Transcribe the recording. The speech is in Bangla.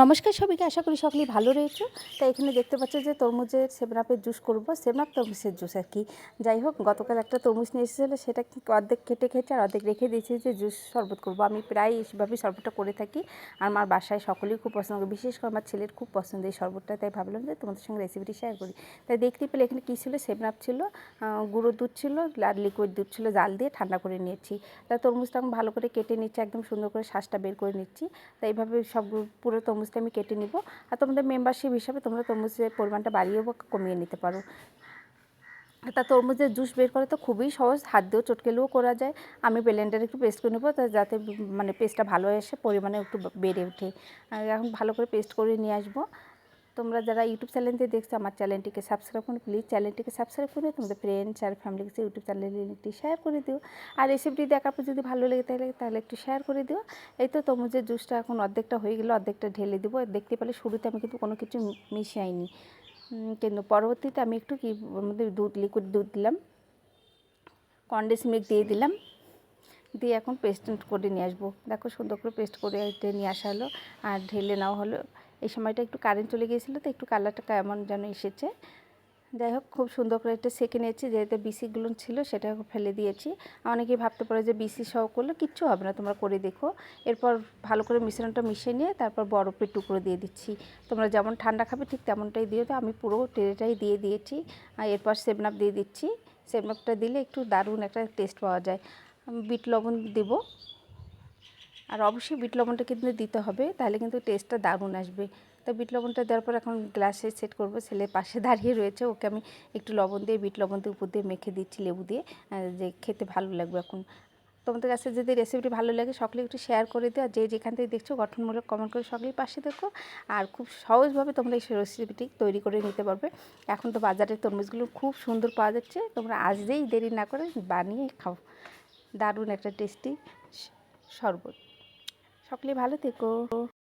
নমস্কার সবাইকে, আশা করি সকলেই ভালো রয়েছে। তাই এখানে দেখতে পাচ্ছ যে তরমুজের সেবনাপের জুস করব, সেবনাপ তরমুজের জুস আর কি। যাই হোক, গতকাল একটা তরমুজ নিয়ে এসেছিল, সেটা অর্ধেক কেটে খেয়েছে আর অর্ধেক রেখে দিয়েছে যে জুস শরবত করব। আমি প্রায় এইভাবেই শরবতটা করে থাকি। আর আমার বাসায় সকলেই খুব পছন্দ করে, বিশেষ করে আমার ছেলের খুব পছন্দ এই শরবতটা, তাই ভাবলাম যে তোমাদের সঙ্গে রেসিপিটি শেয়ার করি। তাই দেখতে পেলে এখানে কী ছিল? সেবনাপ ছিল গুঁড়ো দুধ ছিল, আর লিকুইড দুধ ছিল, জাল দিয়ে ঠান্ডা করে নিয়েছি। তা তরমুজটা ভালো করে কেটে নিচ্ছি, একদম সুন্দর করে শ্বাসটা বের করে নিচ্ছি। তাই এইভাবে সব পুরো তরমুজটা আমি কেটে নিব। আর তোমাদের মেম্বারশিপ হিসাবে তোমরা তরমুজের পরিমাণটা বাড়িয়েও বা কমিয়ে নিতে পারো। তা তরমুজের জুস বের করে তো খুবই সহজ, হাত দিয়েও চটকেলেও করা যায়। আমি ব্লেন্ডারে একটু পেস্ট করে নেব যাতে মানে পেস্টটা ভালো এসে পরিমাণে একটু বেড়ে ওঠে। এখন ভালো করে পেস্ট করে নিয়ে আসব। তোমরা যারা ইউটিউব চ্যানেল দিয়ে দেখছ, আমার চ্যানেলটিকে সাবস্ক্রাইব করুন প্লিজ চ্যানেলটিকে সাবস্ক্রাইব করে তোমাদের ফ্রেন্ডস আর ফ্যামিলিকে ইউটিউব চ্যানেলের লিঙ্কটি শেয়ার করে দিও। আর রেসিপিটি দেখার পর যদি ভালো লেগে থাকে, তাহলে একটু শেয়ার করে দিও। এই তো তরমুজের জুসটা এখন অর্ধেকটা হয়ে গেলে, অর্ধেকটা ঢেলে দেবো। দেখতে পেলে শুরুতে আমি কিন্তু কোনো কিছু মিশাইনি। কিন্তু পরবর্তীতে আমি একটু কি মধ্যে দুধ লিকুইড দুধ দিলাম। কন্ডেন্স মিল্ক দিয়ে দিলাম। দিয়ে এখন পেস্ট করে নিয়ে আসব। দেখো সুন্দর করে পেস্ট করে নিয়ে আসা হলো। আর ঢেলে নেওয়া হলো। এই সময়টা একটু কারেন্ট চলে গিয়েছিল, তো একটু কালারটা কেমন যেন এসেছে। যাই হোক, খুব সুন্দর করে একটা সেঁকে নিয়েছি, যেহেতু বিসিগুলো ছিল সেটা ফেলে দিয়েছি। অনেকেই ভাবতে পারে যে বিসি সহ করলে কিচ্ছু হবে না, তোমরা করে দেখো। এরপর ভালো করে মিশ্রণটা মিশিয়ে নিয়ে তারপর বরফের টুকরো দিয়ে দিচ্ছি। তোমরা যেমন ঠান্ডা খাবে ঠিক তেমনটাই দিয়ে তো আমি পুরো ট্রেটাই দিয়ে দিয়েছি। আর এরপর সেভেন আপ দিয়ে দিচ্ছি। সেভেন আপটা দিলে একটু দারুণ একটা টেস্ট পাওয়া যায়। বিট লবণ দেবো। আর অবশ্যই বিট লবণটা কিন্তু দিতে হবে, তাহলে কিন্তু টেস্টটা দারুণ আসবে। তো বিট লবণটা দেওয়ার পর এখন গ্লাসে সেট করব, ছেলে পাশে দাঁড়িয়ে রয়েছে, ওকে আমি একটু লবণ দিয়ে, বিট লবণ দিয়ে, উপর দিয়ে মেখে দিচ্ছি, লেবু দিয়ে যে খেতে ভালো লাগবে এখন। তোমাদের কাছে যদি রেসিপিটি ভালো লাগে সকলে একটু শেয়ার করে দিও, আর যে যেখান থেকে দেখছ, গঠনমূলক কমেন্ট করে সকলেই পাশে দেখো আর খুব সহজভাবে তোমরা এই রেসিপিটি তৈরি করে নিতে পারবে। এখন তো বাজারের তরমুজগুলো খুব সুন্দর পাওয়া যাচ্ছে, তোমরা আজকেই দেরি না করে বানিয়ে খাও। দারুণ একটা টেস্টি শরবত। সকলে ভালো থেকো।